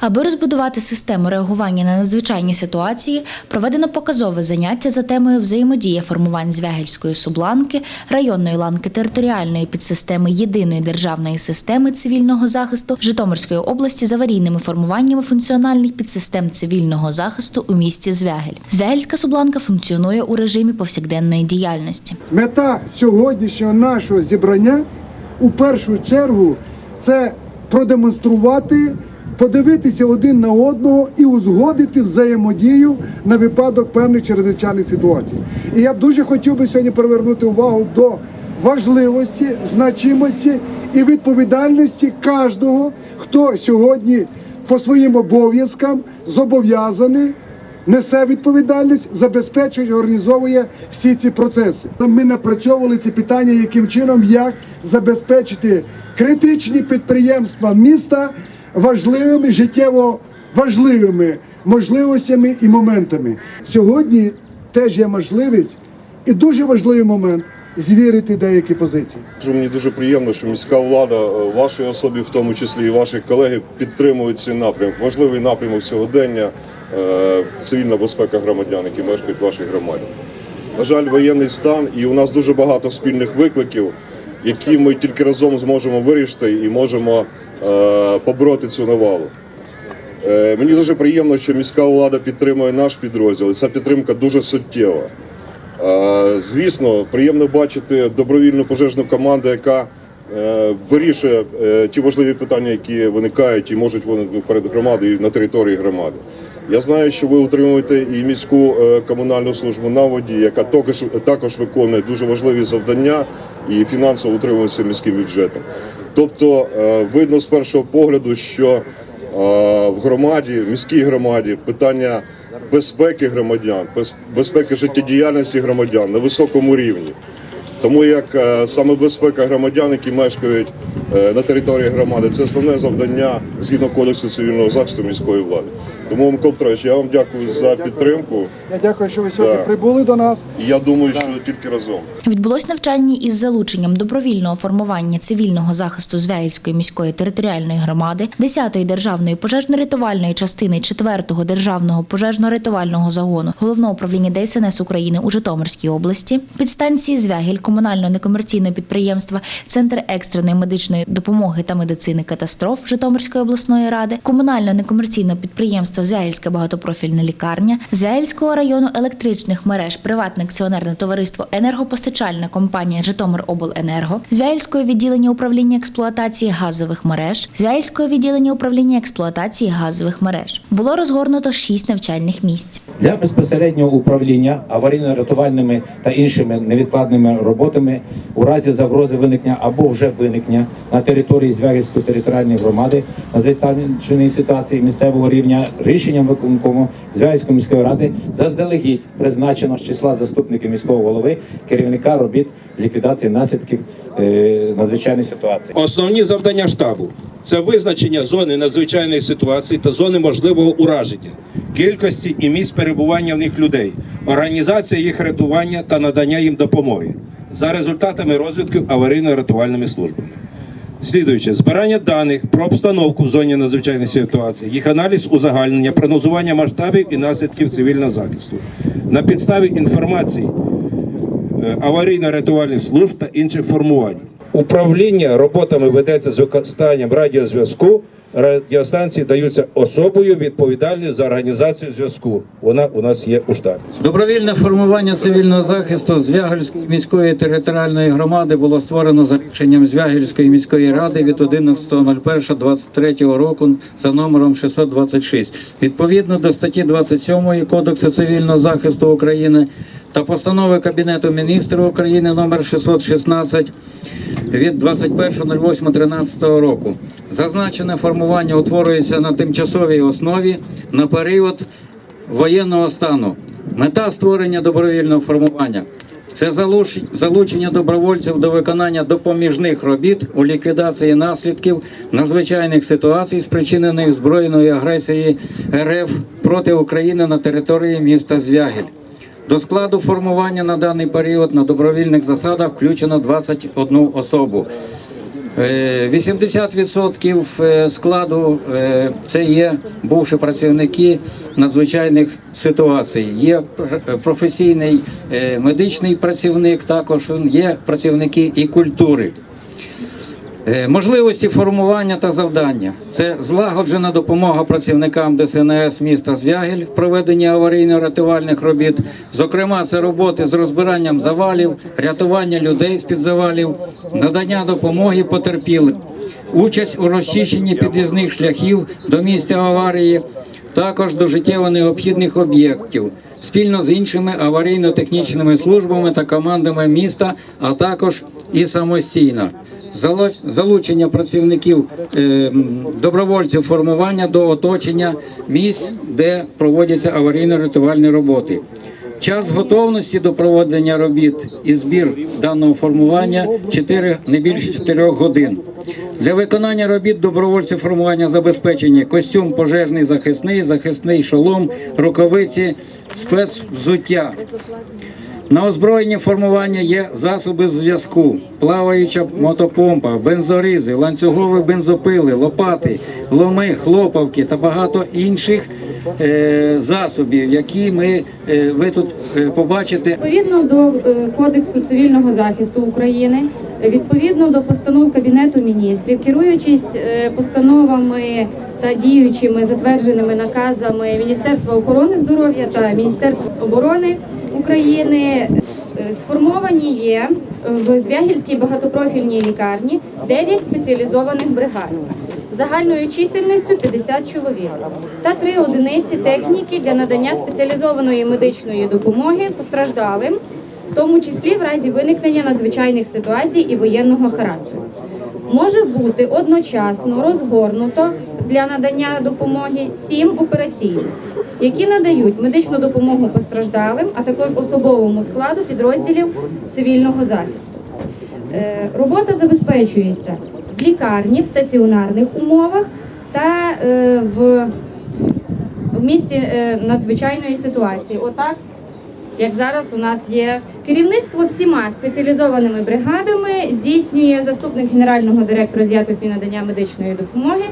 Аби розбудувати систему реагування на надзвичайні ситуації, проведено показове заняття за темою взаємодія формувань Звягельської субланки, районної ланки територіальної підсистеми єдиної державної системи цивільного захисту Житомирської області з аварійними формуваннями функціональних підсистем цивільного захисту у місті Звягель. Звягельська субланка функціонує у режимі повсякденної діяльності. Мета сьогоднішнього нашого зібрання у першу чергу це продемонструвати, подивитися один на одного і узгодити взаємодію на випадок певних чрезвичайних ситуацій. І я б дуже хотів би сьогодні привернути увагу до важливості, значимості і відповідальності кожного, хто сьогодні по своїм обов'язкам зобов'язаний несе відповідальність, забезпечує, організовує всі ці процеси. Ми напрацьовували ці питання, яким чином як забезпечити критичні підприємства міста важливими життєво важливими можливостями і моментами. Сьогодні теж є можливість і дуже важливий момент звірити деякі позиції. Мені дуже приємно, що міська влада, е, в вашій особі, в тому числі і ваші колеги, підтримують цей напрямок. Важливий напрямок сьогодення е, цивільна безпека громадян, які мешкають в вашій громаді. На жаль, воєнний стан, і у нас дуже багато спільних викликів, які ми тільки разом зможемо вирішити і можемо побороти цю навалу. Е, Мені дуже приємно, що міська влада підтримує наш підрозділ. і Ця підтримка дуже суттєва. Е, Звісно, приємно бачити добровільну пожежну команду, яка е, вирішує е, ті важливі питання, які виникають і можуть виникнути перед громадою на території громади. Я знаю, що ви утримуєте і міську е, комунальну службу на воді, яка також, також виконує дуже важливі завдання і фінансово утримується міським бюджетом. Тобто е, видно з першого погляду, що е, в громаді, в міській громаді питання безпеки громадян, без- безпеки життєдіяльності громадян на високому рівні. Тому як е, саме безпека громадян, які мешкають е, на території громади, це основне завдання згідно кодексу цивільного захисту міської влади. Тому, Микола Петрович, я вам дякую за підтримку. Я дякую, що ви сьогодні Так. прибули до нас. Я думаю, що тільки разом. Відбулось навчання із залученням добровільного формування цивільного захисту Звягільської міської територіальної громади, 10-ї державної пожежно-рятувальної частини 4-го державного пожежно-рятувального загону головного управління ДСНС України у Житомирській області, підстанції Звягіль комунального некомерційного підприємства Центр екстреної медичної допомоги та медицини катастроф Житомирської обласної ради, комунального некомерційного підприємства Звягільська багатопрофільна лікарня, Звягільського району електричних мереж, приватне акціонерне товариство енергопостачальна компанія Житомиробленерго, Звягільського відділення управління експлуатації газових мереж, Звягільського відділення управління експлуатації газових мереж. Було розгорнуто шість навчальних місць. для безпосереднього управління аварійно-рятувальними та іншими невідкладними роботами у разі загрози виникнення або вже виникнення на території Звягівської територіальної громади надзвичайної ситуації місцевого рівня рішенням виконкому Звягівської міської ради заздалегідь призначено з числа заступників міського голови керівника робіт з ліквідації наслідків е, надзвичайної ситуації. Основні завдання штабу це визначення зони надзвичайної ситуації та зони можливого ураження, кількості і місць перебування в них людей, організація їх рятування та надання їм допомоги за результатами розвідки аварійно-рятувальними службами. Слідуюче, збирання даних про обстановку в зоні надзвичайної ситуації, їх аналіз узагальнення, прогнозування масштабів і наслідків цивільного захисту на підставі інформації е, аварійно-рятувальних служб та інших формувань. Управління роботами ведеться з використанням радіозв'язку. Радіостанції даються особою відповідальною за організацію зв'язку. Вона у нас є у штабі. Добровільне формування цивільного захисту Звягельської міської територіальної громади було створено за рішенням Звягельської міської ради від 11.01.23 року за номером 626. Відповідно до статті 27 Кодексу цивільного захисту України та постанови Кабінету міністрів України номер 616 від 21.08.13 року. Зазначене формування утворюється на тимчасовій основі на період воєнного стану. Мета створення добровільного формування це залуч- залучення добровольців до виконання допоміжних робіт у ліквідації наслідків надзвичайних ситуацій, спричинених збройною агресією РФ проти України на території міста Звягель. До складу формування на даний період на добровільних засадах включено 21 особу. Е, 80% е, складу е, це є бувші працівники надзвичайних ситуацій. Є пр- професійний е, медичний працівник, також є працівники і культури. Е, Можливості формування та завдання це злагоджена допомога працівникам ДСНС міста Звягель в проведенні аварійно-рятувальних робіт. Зокрема, це роботи з розбиранням завалів, рятування людей з під завалів, надання допомоги потерпілим, участь у розчищенні під'їзних шляхів до місця аварії, також до життєво необхідних об'єктів. Спільно з іншими аварійно-технічними службами та командами міста, а також і самостійно. Залучення працівників е, добровольців формування до оточення місць, де проводяться аварійно-рятувальні роботи. Час готовності до проведення робіт і збір даного формування 4, не більше 4 годин. Для виконання робіт добровольців формування забезпечені костюм пожежний захисний, захисний шолом, рукавиці, спецвзуття. На озброєнні формування є засоби зв'язку, плаваюча мотопомпа, бензоризи, ланцюгові бензопили, лопати, ломи, хлопавки та багато інших е, засобів, які ми, е, ви тут е, побачите. Відповідно до е, Кодексу цивільного захисту України, відповідно до постанов Кабінету міністрів, керуючись е, постановами та діючими затвердженими наказами Міністерства охорони здоров'я та Міністерства оборони України, е, сформовані є в Звягільській багатопрофільній лікарні 9 спеціалізованих бригад загальною чисельністю 50 чоловік та три одиниці техніки для надання спеціалізованої медичної допомоги постраждалим, в тому числі в разі виникнення надзвичайних ситуацій і воєнного характеру. Може бути одночасно розгорнуто для надання допомоги сім операційних, які надають медичну допомогу постраждалим, а також особовому складу підрозділів цивільного захисту. Е, Робота забезпечується в лікарні, в стаціонарних умовах та е, в, в місці е, надзвичайної ситуації. Отак, як зараз у нас є керівництво всіма спеціалізованими бригадами, здійснює заступник генерального директора з якості надання медичної допомоги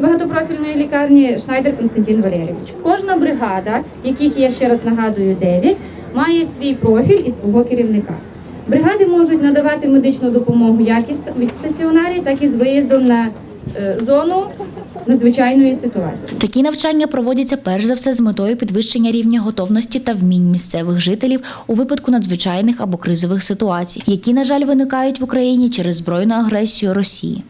багатопрофільної лікарні Шнайдер Константин Валерійович. Кожна бригада, яких я ще раз нагадую 9, має свій профіль і свого керівника. Бригади можуть надавати медичну допомогу як і ста- в стаціонарі, так і з виїздом на е, зону надзвичайної ситуації. Такі навчання проводяться перш за все з метою підвищення рівня готовності та вмінь місцевих жителів у випадку надзвичайних або кризових ситуацій, які, на жаль, виникають в Україні через збройну агресію Росії.